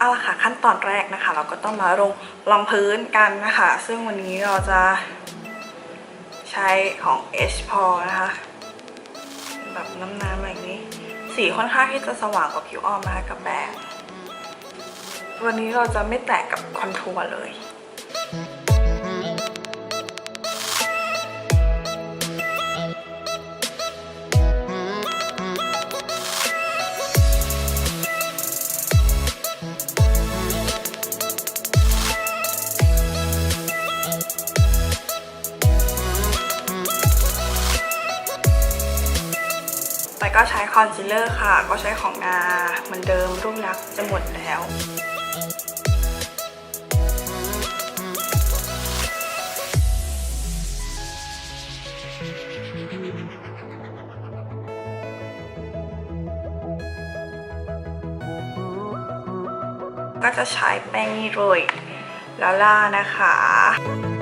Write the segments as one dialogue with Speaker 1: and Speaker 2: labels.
Speaker 1: เอาละค่ะขั้นตอนแรกนะคะ เราก็ต้องมาลงรองพื้นกันนะคะ ซึ่งวันนี้เราจะใช้ของ H p o นะคะเป็นแบบน้ำๆแบบนี้ สีค่อนข้างที่จะสว่างกว่าผิวอ้อมนะคะกับแบงค์วันนี้เราจะไม่แตะกับคอนทัวร์เลย แต่ก็ใช้คอนซีลเลอร์ค่ะ ก็ใช้ของนาเหมือนเดิมรุ่งรักจะหมดแล้วก็จะใช้แป้งนี่เลยลาล่านะคะ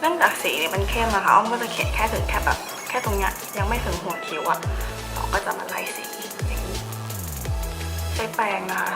Speaker 1: เนื่องจากสีเนี่ยมันเข้มนะคะอ้อมก็จะเขียนแค่ถึงแค่แบบแค่ตรงเนี้ยยังไม่ถึงหัวคิ้วอะเราก็จะมาไล่สีอย่างนี้ใช้แปรงนะคะ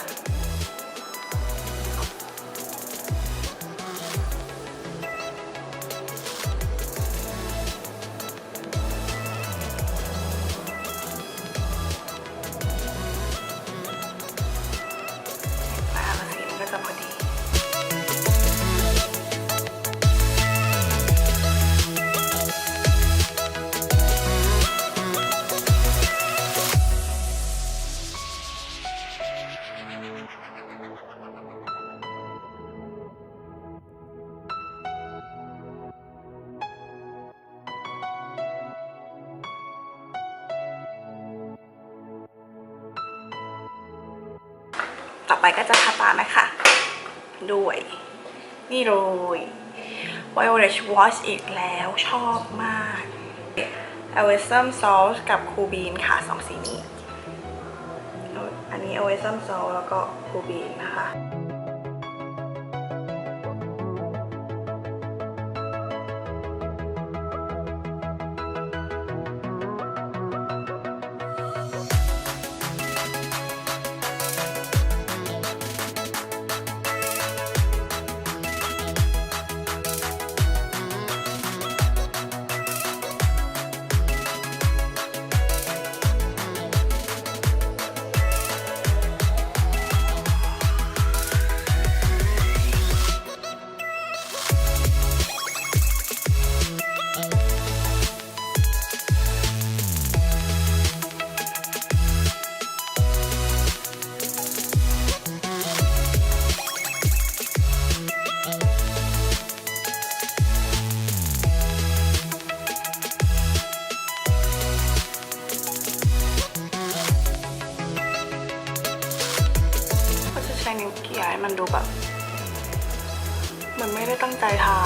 Speaker 1: ต่อไปก็จะทาตานะคะ ด้วย นี่เลย Violet Wash อีกแล้วชอบมาก a w e s o m Salt กับ c o o Bean ค่ะสองสีนี้ อันนี้ a w e s o m Salt แล้วก็ c o o Bean นะคะ มันดูแบบเหมันไม่ได้ตั้งใจทา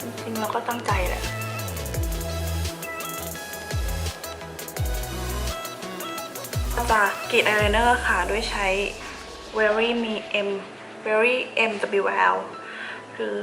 Speaker 1: จริงๆเราก็ตั้งใจแหละจะกรีดอายไลเนอร์ค่ะ ด้วยใช้ very me m very mwl หรือ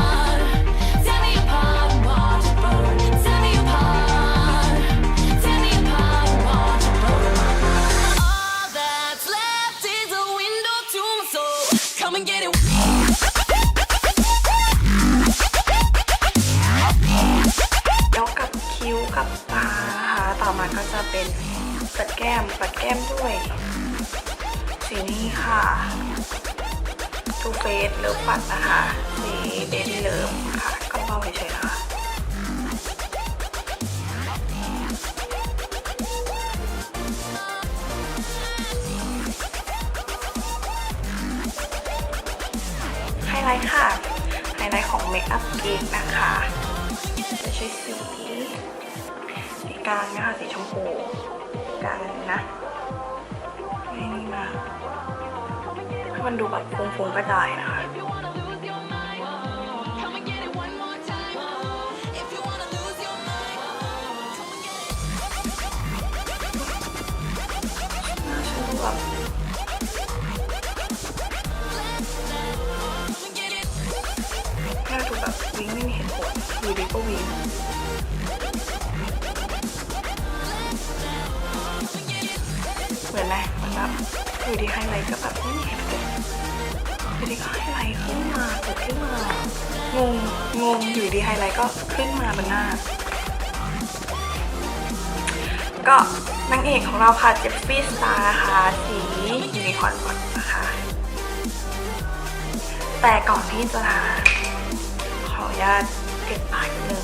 Speaker 1: อมาก็จะเป็นปัดแก้มปัดแก้มด้วย สีนี้ค่ะทูเฟสเลิฟปัดนะคะสีเบบี้เลิฟค่ะก็เบาเฉยๆนะคะไฮไลท์ค่ะ ไฮไลท์ของเมคอัพเกกนะคะจะใช้สี กลางนะคะสีชมพูกลางนนะนี่นี่มาให้มันดูแบบฟุ้งๆกระจายนะคะ อยู่ดีไฮไลท์ก็แบบไม่มีเหตุผลอยู่ดีก็ไฮไลท์ขึ้นมาเกิดขึ้นมางงงงอยู่ดีไฮไลท์ก็ขึ้นมาบนหน้า ก็นางเอกของเราค่ะเจฟฟี่สตาร์นะคะสียูนิคอร์นบอดนะคะ แต่ก่อนที่จะทาขออนุญาตเก็บปากนิดนึง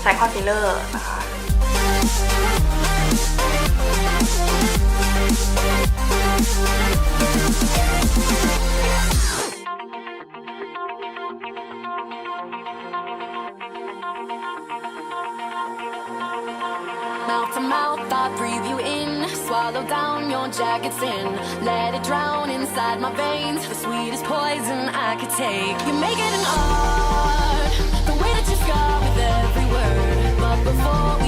Speaker 1: ใช้คอนซีลเลอร์นะคะ
Speaker 2: Mouth to mouth, I breathe you in. Swallow down your jagged sin. Let it drown inside my veins. The sweetest poison I could take. You make it an art. The way that you scar with every word. But before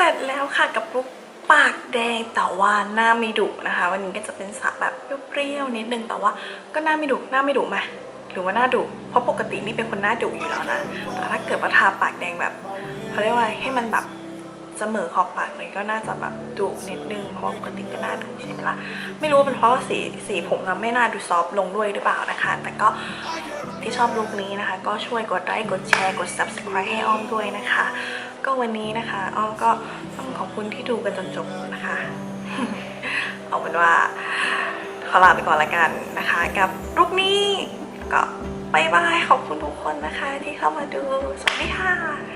Speaker 1: สร็จแล้วค่ะกับลุกปากแดงแต่ว่าหน้าไม่ดุนะคะ วันนี้ก็จะเป็นสระแบบเปรี้ยวๆนิดนึงแต่ว่าก็หน้าไม่ดุหน้าไม่ดุไหมหรือว่าหน้าดุเพราะปกตินี่เป็นคนหน้าดุอยู่แล้วนะแต่ถ้าเกิดว่าทาปากแดงแบบเขาเรียกว่าให้มันแบบเสมอขอบปากเลยก็น่าจะแบบดุนิดนึงเพราะปกติก็หน้าดุใช่ไหมล่ะไม่รู้ว่าเป็นเพราะว่าสีสีผมเราไม่น่าดูซอฟลงด้วยหรือเปล่านะคะ แต่ก็ที่ชอบลุคนี้นะคะ ก็ช่วยกดไลค์กดแชร์กด subscribe ให้อ้อมด้วยนะคะ ก็วันนี้นะคะอ้อมก็ต้องขอบคุณที่ดูกันจนจบนะคะ เอาเป็นว่าขอลาไปก่อนละกันนะคะ กับลูกนี้ก็บายบายขอบคุณทุกคนนะคะที่เข้ามาดู สวัสดีค่ะ